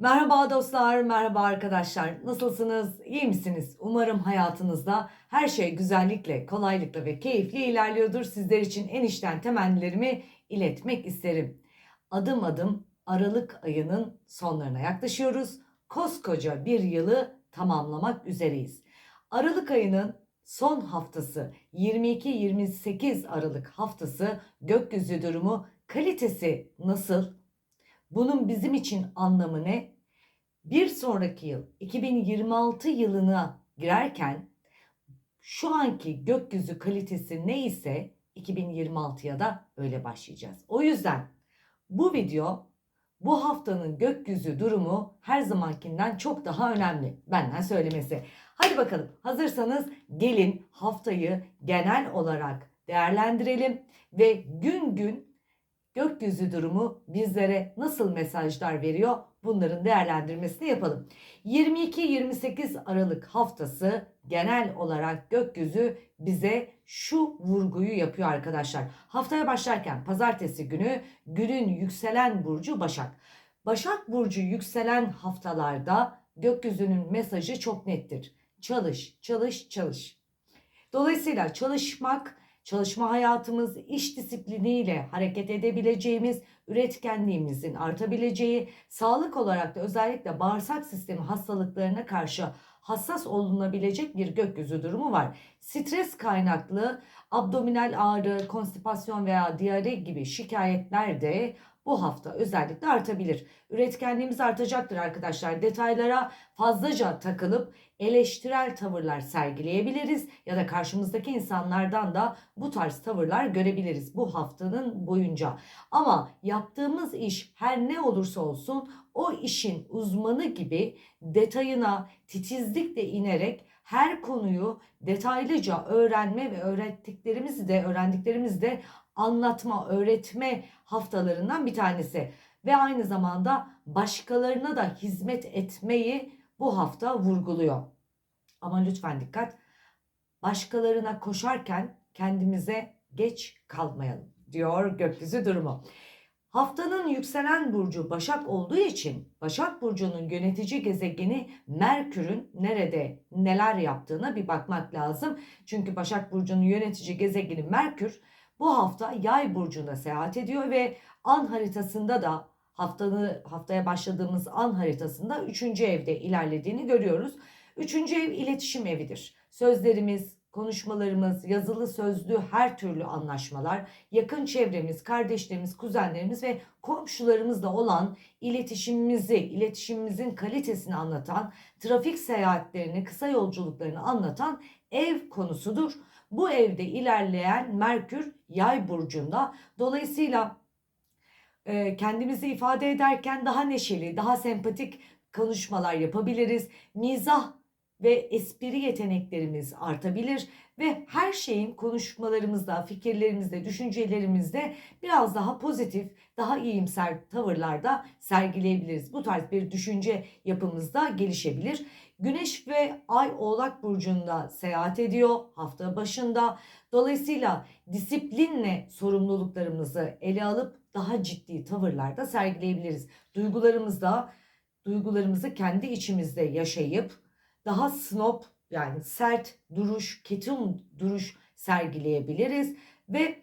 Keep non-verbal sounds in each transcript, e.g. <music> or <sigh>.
Merhaba dostlar, merhaba arkadaşlar. Nasılsınız? İyi misiniz? Umarım hayatınızda her şey güzellikle, kolaylıkla ve keyifli ilerliyordur. Sizler için en içten temennilerimi iletmek isterim. Adım adım Aralık ayının sonlarına yaklaşıyoruz. Koskoca bir yılı tamamlamak üzereyiz. Aralık ayının son haftası 22-28 Aralık haftası gökyüzü durumu kalitesi nasıl? Bunun bizim için anlamı ne? Bir sonraki yıl 2026 yılına girerken şu anki gökyüzü kalitesi neyse 2026'ya da öyle başlayacağız. O yüzden bu video bu haftanın gökyüzü durumu her zamankinden çok daha önemli. Benden söylemesi. Hadi bakalım hazırsanız gelin haftayı genel olarak değerlendirelim ve gün gün gökyüzü durumu bizlere nasıl mesajlar veriyor bunların değerlendirmesini yapalım. 22-28 Aralık haftası genel olarak gökyüzü bize şu vurguyu yapıyor arkadaşlar. Haftaya başlarken pazartesi günü günün yükselen burcu Başak. Başak burcu yükselen haftalarda gökyüzünün mesajı çok nettir. Çalış, çalış, çalış. Dolayısıyla çalışmak çalışma hayatımız, iş disipliniyle hareket edebileceğimiz, üretkenliğimizin artabileceği, sağlık olarak da özellikle bağırsak sistemi hastalıklarına karşı hassas olunabilecek bir gökyüzü durumu var. Stres kaynaklı abdominal ağrı, konstipasyon veya diyare gibi şikayetler de bu hafta özellikle artabilir. Üretkenliğimiz artacaktır arkadaşlar. Detaylara fazlaca takılıp eleştirel tavırlar sergileyebiliriz ya da karşımızdaki insanlardan da bu tarz tavırlar görebiliriz bu haftanın boyunca. Ama yaptığımız iş her ne olursa olsun o işin uzmanı gibi detayına titizlikle inerek her konuyu detaylıca öğrenme ve öğrettiklerimizi de öğrendiklerimizi de anlatma, öğretme haftalarından bir tanesi ve aynı zamanda başkalarına da hizmet etmeyi bu hafta vurguluyor. Ama lütfen dikkat. Başkalarına koşarken kendimize geç kalmayalım diyor gökyüzü durumu. Haftanın yükselen burcu Başak olduğu için Başak burcunun yönetici gezegeni Merkür'ün nerede neler yaptığına bir bakmak lazım. Çünkü Başak burcunun yönetici gezegeni Merkür bu hafta Yay burcunda seyahat ediyor ve an haritasında da haftanı haftaya başladığımız an haritasında 3. evde ilerlediğini görüyoruz. 3. ev iletişim evidir. Sözlerimiz, konuşmalarımız, yazılı sözlü her türlü anlaşmalar, yakın çevremiz, kardeşlerimiz, kuzenlerimiz ve komşularımızla olan iletişimimizi, iletişimimizin kalitesini anlatan, trafik seyahatlerini, kısa yolculuklarını anlatan ev konusudur. Bu evde ilerleyen Merkür yay burcunda. Dolayısıyla e, kendimizi ifade ederken daha neşeli, daha sempatik konuşmalar yapabiliriz. Mizah ve espri yeteneklerimiz artabilir ve her şeyin konuşmalarımızda, fikirlerimizde, düşüncelerimizde biraz daha pozitif, daha iyimser tavırlarda sergileyebiliriz. Bu tarz bir düşünce yapımızda gelişebilir. Güneş ve Ay Oğlak burcunda seyahat ediyor hafta başında. Dolayısıyla disiplinle sorumluluklarımızı ele alıp daha ciddi tavırlarda sergileyebiliriz. Duygularımızda duygularımızı kendi içimizde yaşayıp daha snob yani sert duruş, ketum duruş sergileyebiliriz ve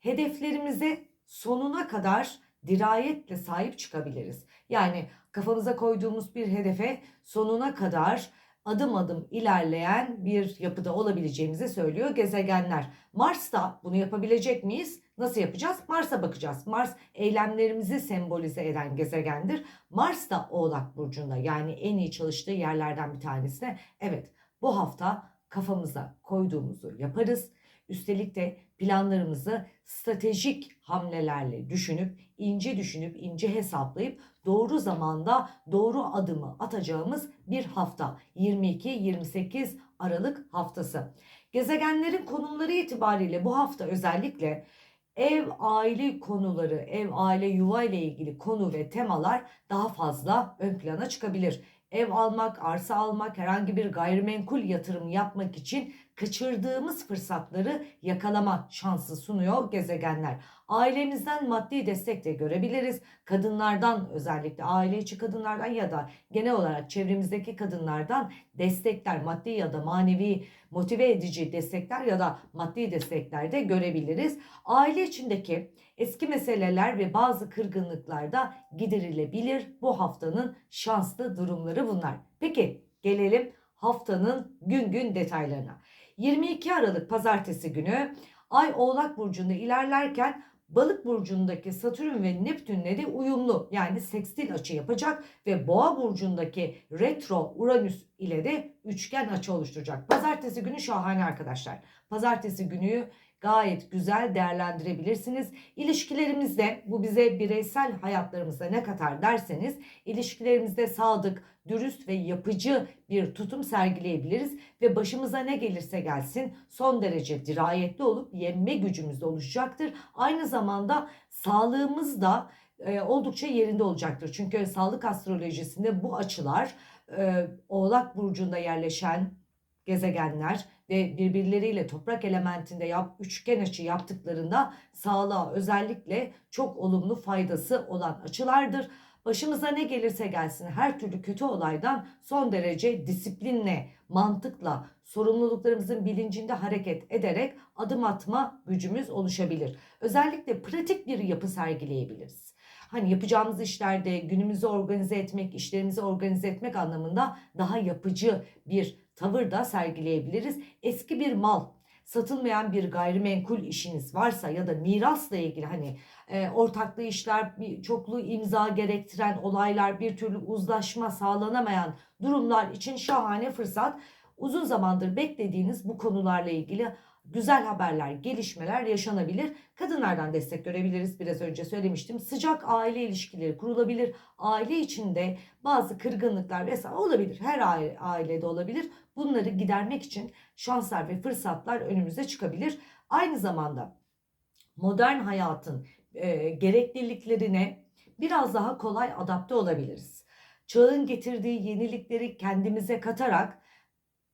hedeflerimize sonuna kadar dirayetle sahip çıkabiliriz. Yani kafamıza koyduğumuz bir hedefe sonuna kadar adım adım ilerleyen bir yapıda olabileceğimizi söylüyor gezegenler. Mars'ta bunu yapabilecek miyiz? Nasıl yapacağız? Mars'a bakacağız. Mars eylemlerimizi sembolize eden gezegendir. Mars da Oğlak Burcu'nda yani en iyi çalıştığı yerlerden bir tanesine. Evet bu hafta kafamıza koyduğumuzu yaparız. Üstelik de planlarımızı stratejik hamlelerle düşünüp, ince düşünüp, ince hesaplayıp doğru zamanda doğru adımı atacağımız bir hafta. 22-28 Aralık haftası. Gezegenlerin konumları itibariyle bu hafta özellikle ev aile konuları, ev aile yuva ile ilgili konu ve temalar daha fazla ön plana çıkabilir. Ev almak, arsa almak, herhangi bir gayrimenkul yatırım yapmak için kaçırdığımız fırsatları yakalama şansı sunuyor gezegenler. Ailemizden maddi destek de görebiliriz. Kadınlardan özellikle aile içi kadınlardan ya da genel olarak çevremizdeki kadınlardan destekler, maddi ya da manevi motive edici destekler ya da maddi destekler de görebiliriz. Aile içindeki eski meseleler ve bazı kırgınlıklar da giderilebilir. Bu haftanın şanslı durumları bunlar. Peki gelelim haftanın gün gün detaylarına. 22 Aralık pazartesi günü Ay Oğlak Burcu'nda ilerlerken Balık burcundaki Satürn ve Neptün'le de uyumlu yani sekstil açı yapacak ve Boğa burcundaki retro Uranüs ile de üçgen açı oluşturacak. Pazartesi günü şahane arkadaşlar. Pazartesi günü gayet güzel değerlendirebilirsiniz. İlişkilerimizde bu bize bireysel hayatlarımızda ne katar derseniz ilişkilerimizde sadık, dürüst ve yapıcı bir tutum sergileyebiliriz ve başımıza ne gelirse gelsin son derece dirayetli olup yenme gücümüz de oluşacaktır. Aynı zamanda sağlığımız da e, oldukça yerinde olacaktır. Çünkü sağlık astrolojisinde bu açılar e, Oğlak burcunda yerleşen gezegenler ve birbirleriyle toprak elementinde yap, üçgen açı yaptıklarında sağlığa özellikle çok olumlu faydası olan açılardır. Başımıza ne gelirse gelsin her türlü kötü olaydan son derece disiplinle, mantıkla, sorumluluklarımızın bilincinde hareket ederek adım atma gücümüz oluşabilir. Özellikle pratik bir yapı sergileyebiliriz. Hani yapacağımız işlerde günümüzü organize etmek, işlerimizi organize etmek anlamında daha yapıcı bir tavır da sergileyebiliriz. Eski bir mal, satılmayan bir gayrimenkul işiniz varsa ya da mirasla ilgili hani e, ortaklı işler, çoklu imza gerektiren olaylar, bir türlü uzlaşma sağlanamayan durumlar için şahane fırsat. Uzun zamandır beklediğiniz bu konularla ilgili güzel haberler, gelişmeler yaşanabilir. Kadınlardan destek görebiliriz. Biraz önce söylemiştim. Sıcak aile ilişkileri kurulabilir. Aile içinde bazı kırgınlıklar vesaire olabilir. Her aile, ailede olabilir. Bunları gidermek için şanslar ve fırsatlar önümüze çıkabilir. Aynı zamanda modern hayatın e, gerekliliklerine biraz daha kolay adapte olabiliriz. Çağın getirdiği yenilikleri kendimize katarak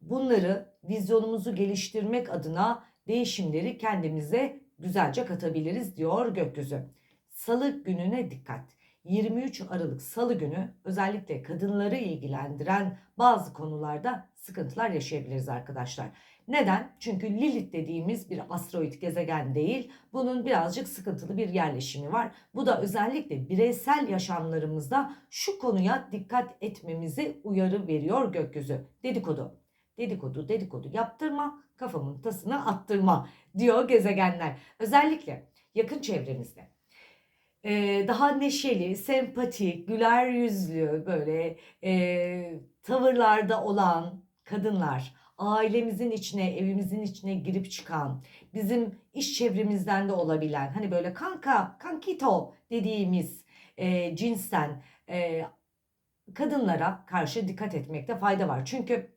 bunları vizyonumuzu geliştirmek adına değişimleri kendimize güzelce katabiliriz diyor gökyüzü. Salı gününe dikkat. 23 Aralık Salı günü özellikle kadınları ilgilendiren bazı konularda sıkıntılar yaşayabiliriz arkadaşlar. Neden? Çünkü Lilith dediğimiz bir asteroid gezegen değil. Bunun birazcık sıkıntılı bir yerleşimi var. Bu da özellikle bireysel yaşamlarımızda şu konuya dikkat etmemizi uyarı veriyor gökyüzü. Dedikodu. Dedikodu, dedikodu yaptırma, kafamın tasına attırma diyor gezegenler. Özellikle yakın çevremizde e, daha neşeli, sempatik, güler yüzlü böyle e, tavırlarda olan kadınlar, ailemizin içine, evimizin içine girip çıkan, bizim iş çevremizden de olabilen, hani böyle kanka, kankito dediğimiz e, cinsten e, kadınlara karşı dikkat etmekte fayda var. Çünkü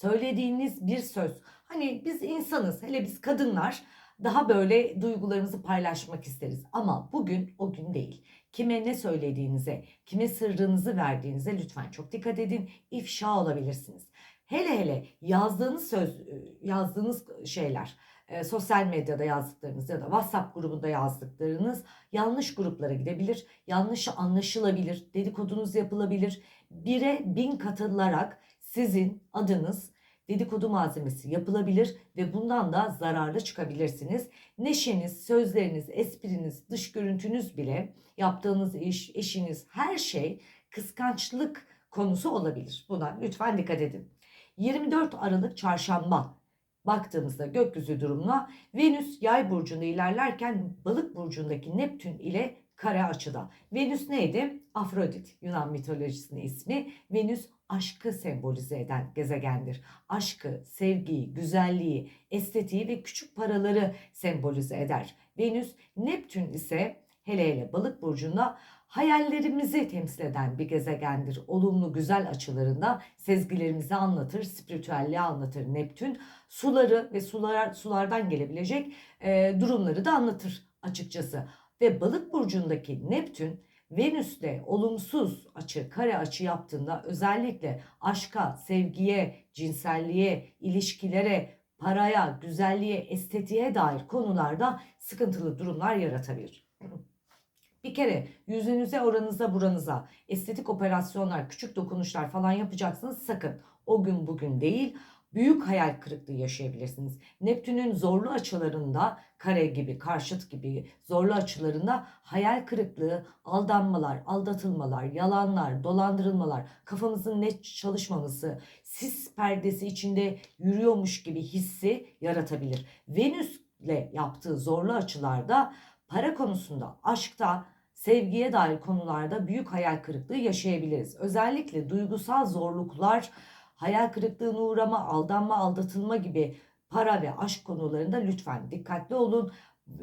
söylediğiniz bir söz, hani biz insanız, hele biz kadınlar daha böyle duygularımızı paylaşmak isteriz. Ama bugün o gün değil. Kime ne söylediğinize, kime sırrınızı verdiğinize lütfen çok dikkat edin. İfşa olabilirsiniz. Hele hele yazdığınız söz, yazdığınız şeyler, e, sosyal medyada yazdıklarınız ya da WhatsApp grubunda yazdıklarınız yanlış gruplara gidebilir, yanlış anlaşılabilir, dedikodunuz yapılabilir. Bire bin katılarak sizin adınız dedikodu malzemesi yapılabilir ve bundan da zararlı çıkabilirsiniz. Neşeniz, sözleriniz, espriniz, dış görüntünüz bile yaptığınız iş, eşiniz her şey kıskançlık konusu olabilir. Buna lütfen dikkat edin. 24 Aralık çarşamba baktığımızda gökyüzü durumuna Venüs yay burcunda ilerlerken balık burcundaki Neptün ile kare açıda. Venüs neydi? Afrodit Yunan mitolojisinin ismi. Venüs aşkı sembolize eden gezegendir. Aşkı, sevgiyi, güzelliği, estetiği ve küçük paraları sembolize eder. Venüs, Neptün ise hele hele balık burcunda hayallerimizi temsil eden bir gezegendir. Olumlu güzel açılarında sezgilerimizi anlatır, spiritüelliği anlatır Neptün. Suları ve sular, sulardan gelebilecek e, durumları da anlatır açıkçası. Ve balık burcundaki Neptün Venüs'le olumsuz açı, kare açı yaptığında özellikle aşka, sevgiye, cinselliğe, ilişkilere paraya, güzelliğe, estetiğe dair konularda sıkıntılı durumlar yaratabilir. Bir kere yüzünüze, oranıza, buranıza estetik operasyonlar, küçük dokunuşlar falan yapacaksınız. Sakın o gün bugün değil büyük hayal kırıklığı yaşayabilirsiniz. Neptün'ün zorlu açılarında kare gibi, karşıt gibi zorlu açılarında hayal kırıklığı, aldanmalar, aldatılmalar, yalanlar, dolandırılmalar, kafamızın net çalışmaması, sis perdesi içinde yürüyormuş gibi hissi yaratabilir. Venüs'le yaptığı zorlu açılarda para konusunda, aşkta, sevgiye dair konularda büyük hayal kırıklığı yaşayabiliriz. Özellikle duygusal zorluklar, hayal kırıklığına uğrama, aldanma, aldatılma gibi para ve aşk konularında lütfen dikkatli olun.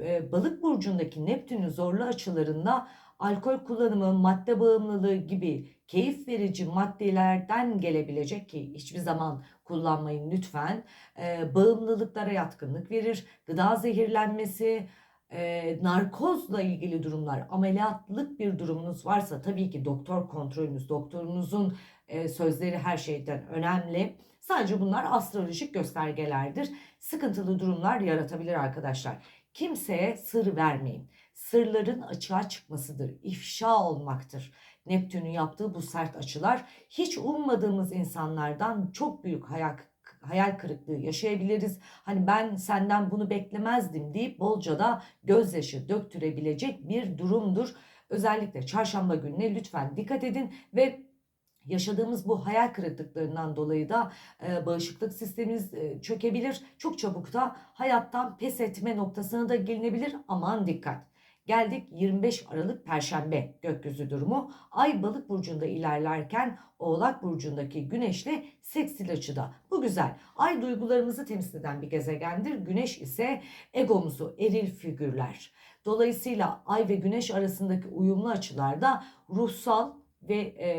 Ee, Balık burcundaki Neptün'ün zorlu açılarında alkol kullanımı, madde bağımlılığı gibi keyif verici maddelerden gelebilecek ki hiçbir zaman kullanmayın lütfen. Ee, bağımlılıklara yatkınlık verir. Gıda zehirlenmesi, e, narkozla ilgili durumlar, ameliyatlık bir durumunuz varsa tabii ki doktor kontrolünüz, doktorunuzun e, sözleri her şeyden önemli. Sadece bunlar astrolojik göstergelerdir. Sıkıntılı durumlar yaratabilir arkadaşlar. Kimseye sır vermeyin. Sırların açığa çıkmasıdır, ifşa olmaktır. Neptün'ün yaptığı bu sert açılar hiç ummadığımız insanlardan çok büyük hayal hayal kırıklığı yaşayabiliriz. Hani ben senden bunu beklemezdim deyip bolca da gözyaşı döktürebilecek bir durumdur. Özellikle çarşamba gününe lütfen dikkat edin ve yaşadığımız bu hayal kırıklıklarından dolayı da e, bağışıklık sistemimiz e, çökebilir. Çok çabuk da hayattan pes etme noktasına da gelinebilir. Aman dikkat. Geldik 25 Aralık Perşembe gökyüzü durumu. Ay balık burcunda ilerlerken Oğlak burcundaki güneşle seksil açıda. Bu güzel. Ay duygularımızı temsil eden bir gezegendir. Güneş ise egomuzu, eril figürler. Dolayısıyla ay ve güneş arasındaki uyumlu açılarda ruhsal ve e,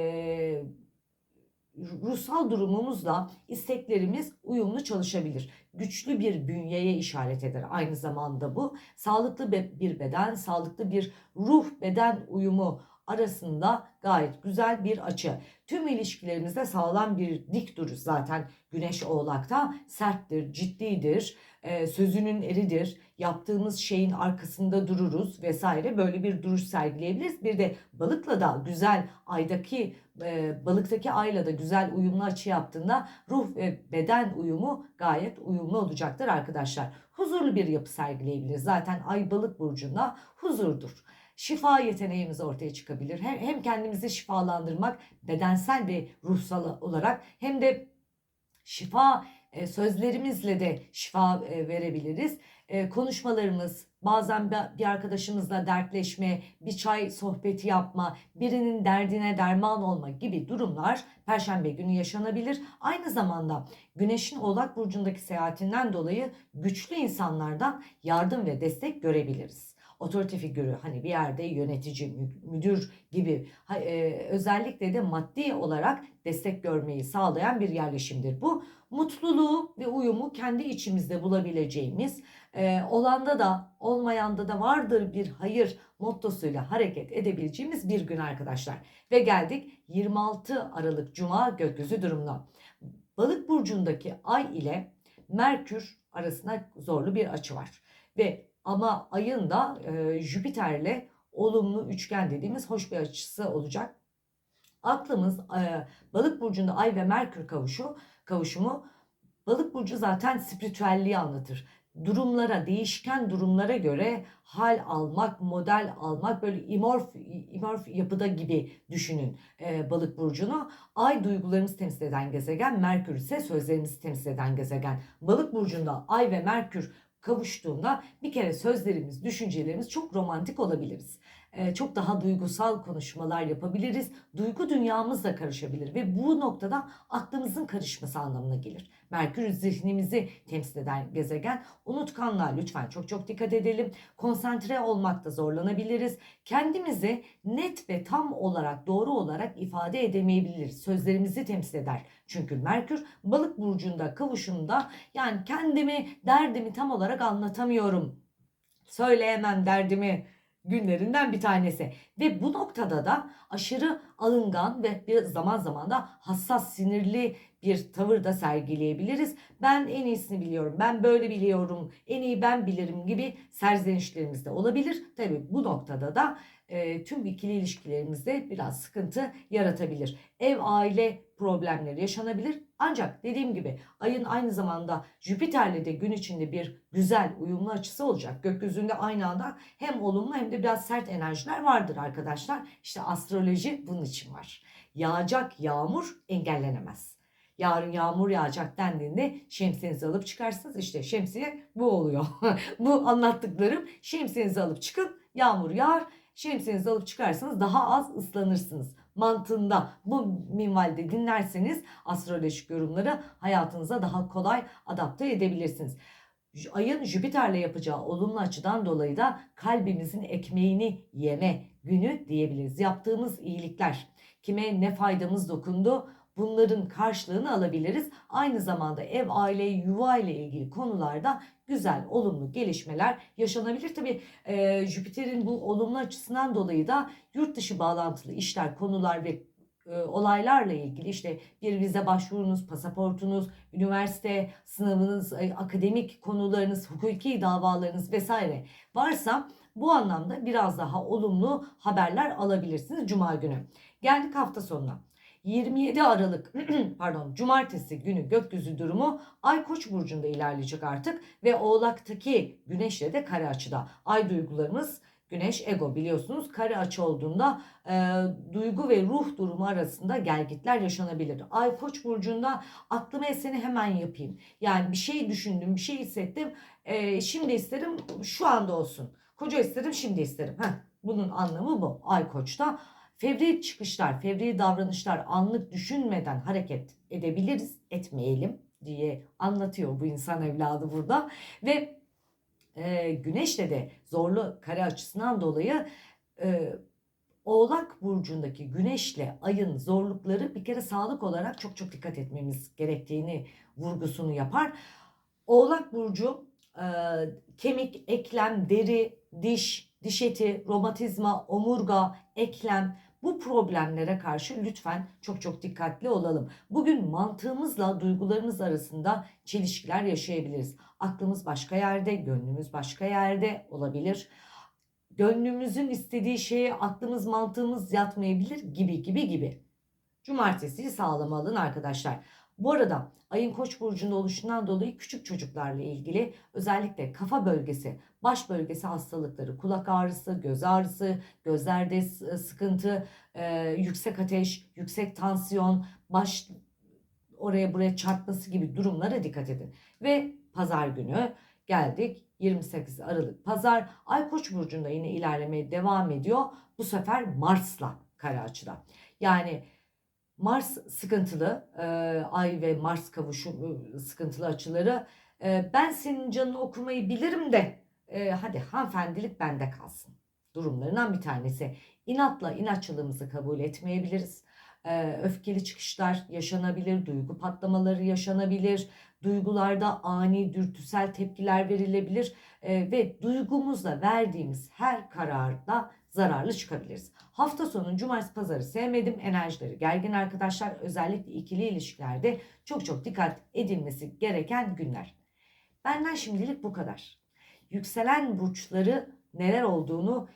ruhsal durumumuzla isteklerimiz uyumlu çalışabilir. Güçlü bir bünyeye işaret eder aynı zamanda bu. Sağlıklı bir beden, sağlıklı bir ruh beden uyumu arasında gayet güzel bir açı. Tüm ilişkilerimizde sağlam bir dik duruş zaten Güneş Oğlak'ta serttir, ciddidir, e, sözünün eridir, yaptığımız şeyin arkasında dururuz vesaire böyle bir duruş sergileyebiliriz. Bir de balıkla da güzel aydaki e, balıktaki ayla da güzel uyumlu açı yaptığında ruh ve beden uyumu gayet uyumlu olacaktır arkadaşlar. Huzurlu bir yapı sergileyebiliriz. Zaten ay balık burcunda huzurdur şifa yeteneğimiz ortaya çıkabilir. Hem, hem kendimizi şifalandırmak bedensel ve ruhsal olarak hem de şifa e, sözlerimizle de şifa e, verebiliriz. E, konuşmalarımız, bazen bir arkadaşımızla dertleşme, bir çay sohbeti yapma, birinin derdine derman olma gibi durumlar perşembe günü yaşanabilir. Aynı zamanda Güneş'in Oğlak burcundaki seyahatinden dolayı güçlü insanlardan yardım ve destek görebiliriz otorite figürü hani bir yerde yönetici, müdür gibi e, özellikle de maddi olarak destek görmeyi sağlayan bir yerleşimdir. Bu mutluluğu ve uyumu kendi içimizde bulabileceğimiz e, olanda da olmayanda da vardır bir hayır mottosuyla hareket edebileceğimiz bir gün arkadaşlar. Ve geldik 26 Aralık Cuma gökyüzü durumuna. Balık burcundaki ay ile Merkür arasında zorlu bir açı var. Ve ama ayın da e, Jüpiter'le olumlu üçgen dediğimiz hoş bir açısı olacak. Aklımız e, balık burcunda ay ve merkür kavuşu, kavuşumu balık burcu zaten spiritüelliği anlatır. Durumlara, değişken durumlara göre hal almak, model almak böyle imorf, imorf yapıda gibi düşünün e, balık burcunu. Ay duygularımızı temsil eden gezegen, Merkür ise sözlerimizi temsil eden gezegen. Balık burcunda ay ve Merkür kavuştuğunda bir kere sözlerimiz, düşüncelerimiz çok romantik olabiliriz. Ee, çok daha duygusal konuşmalar yapabiliriz. Duygu dünyamız da karışabilir ve bu noktada aklımızın karışması anlamına gelir. Merkür zihnimizi temsil eden gezegen. Unutkanlığa lütfen çok çok dikkat edelim. Konsantre olmakta zorlanabiliriz. Kendimizi net ve tam olarak doğru olarak ifade edemeyebiliriz. Sözlerimizi temsil eder. Çünkü Merkür balık burcunda kavuşumda yani kendimi derdimi tam olarak anlatamıyorum. Söyleyemem derdimi günlerinden bir tanesi. Ve bu noktada da aşırı alıngan ve bir zaman zaman da hassas, sinirli bir tavır da sergileyebiliriz. Ben en iyisini biliyorum, ben böyle biliyorum, en iyi ben bilirim gibi serzenişlerimiz de olabilir. Tabii bu noktada da e, tüm ikili ilişkilerimizde biraz sıkıntı yaratabilir. Ev, aile problemleri yaşanabilir. Ancak dediğim gibi ayın aynı zamanda Jüpiter'le de gün içinde bir güzel uyumlu açısı olacak. Gökyüzünde aynı anda hem olumlu hem de biraz sert enerjiler vardır arkadaşlar. İşte astroloji bunun için var. Yağacak yağmur engellenemez. Yarın yağmur yağacak dendiğinde şemsiyenizi alıp çıkarsınız. İşte şemsiye bu oluyor. <laughs> bu anlattıklarım şemsiyenizi alıp çıkın yağmur yağar. Şemsiyenizi alıp çıkarsanız daha az ıslanırsınız mantığında bu minvalde dinlerseniz astrolojik yorumları hayatınıza daha kolay adapte edebilirsiniz. Ayın Jüpiter'le yapacağı olumlu açıdan dolayı da kalbimizin ekmeğini yeme günü diyebiliriz. Yaptığımız iyilikler kime ne faydamız dokundu bunların karşılığını alabiliriz. Aynı zamanda ev, aile, yuva ile ilgili konularda güzel, olumlu gelişmeler yaşanabilir. Tabii e, Jüpiter'in bu olumlu açısından dolayı da yurt dışı bağlantılı işler, konular ve e, olaylarla ilgili işte bir vize başvurunuz, pasaportunuz, üniversite sınavınız, e, akademik konularınız, hukuki davalarınız vesaire varsa bu anlamda biraz daha olumlu haberler alabilirsiniz Cuma günü. Geldik hafta sonuna. 27 Aralık <clears throat> pardon Cumartesi günü gökyüzü durumu Ay Koç burcunda ilerleyecek artık ve Oğlak'taki Güneş'le de kare açıda. Ay duygularımız Güneş ego biliyorsunuz kare açı olduğunda e, duygu ve ruh durumu arasında gelgitler yaşanabilir. Ay Koç burcunda aklıma eseni hemen yapayım. Yani bir şey düşündüm, bir şey hissettim. E, şimdi isterim şu anda olsun. Koca isterim, şimdi isterim. Heh, bunun anlamı bu. Ay Koç'ta Fevri çıkışlar, fevri davranışlar anlık düşünmeden hareket edebiliriz, etmeyelim diye anlatıyor bu insan evladı burada. Ve e, güneşle de zorlu kare açısından dolayı e, Oğlak burcundaki güneşle ayın zorlukları bir kere sağlık olarak çok çok dikkat etmemiz gerektiğini vurgusunu yapar. Oğlak burcu e, kemik, eklem, deri, diş, diş eti, romatizma, omurga, eklem bu problemlere karşı lütfen çok çok dikkatli olalım. Bugün mantığımızla duygularımız arasında çelişkiler yaşayabiliriz. Aklımız başka yerde, gönlümüz başka yerde olabilir. Gönlümüzün istediği şeye aklımız mantığımız yatmayabilir gibi gibi gibi. Cumartesiyi sağlam alın arkadaşlar. Bu arada ayın koç burcunda oluşundan dolayı küçük çocuklarla ilgili özellikle kafa bölgesi, baş bölgesi hastalıkları, kulak ağrısı, göz ağrısı, gözlerde sıkıntı, e, yüksek ateş, yüksek tansiyon, baş oraya buraya çarpması gibi durumlara dikkat edin. Ve pazar günü geldik 28 Aralık pazar Ay Koç burcunda yine ilerlemeye devam ediyor. Bu sefer Mars'la kare açıda. Yani Mars sıkıntılı, e, Ay ve Mars kavuşum e, sıkıntılı açıları. E, ben senin canını okumayı bilirim de e, hadi hanımefendilik bende kalsın. Durumlarından bir tanesi. İnatla inatçılığımızı kabul etmeyebiliriz. E, öfkeli çıkışlar yaşanabilir, duygu patlamaları yaşanabilir. Duygularda ani dürtüsel tepkiler verilebilir e, ve duygumuzla verdiğimiz her kararda zararlı çıkabiliriz. Hafta sonu cumartesi pazarı sevmedim enerjileri gergin arkadaşlar özellikle ikili ilişkilerde çok çok dikkat edilmesi gereken günler. Benden şimdilik bu kadar. Yükselen burçları neler olduğunu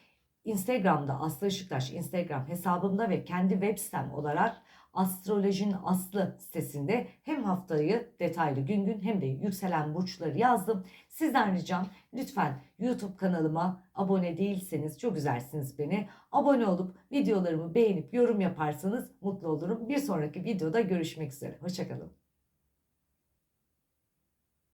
Instagram'da Aslı Işıktaş Instagram hesabımda ve kendi web sitem olarak Astrolojinin Aslı sitesinde hem haftayı detaylı gün gün hem de yükselen burçları yazdım. Sizden ricam lütfen YouTube kanalıma abone değilseniz çok üzersiniz beni. Abone olup videolarımı beğenip yorum yaparsanız mutlu olurum. Bir sonraki videoda görüşmek üzere. Hoşçakalın.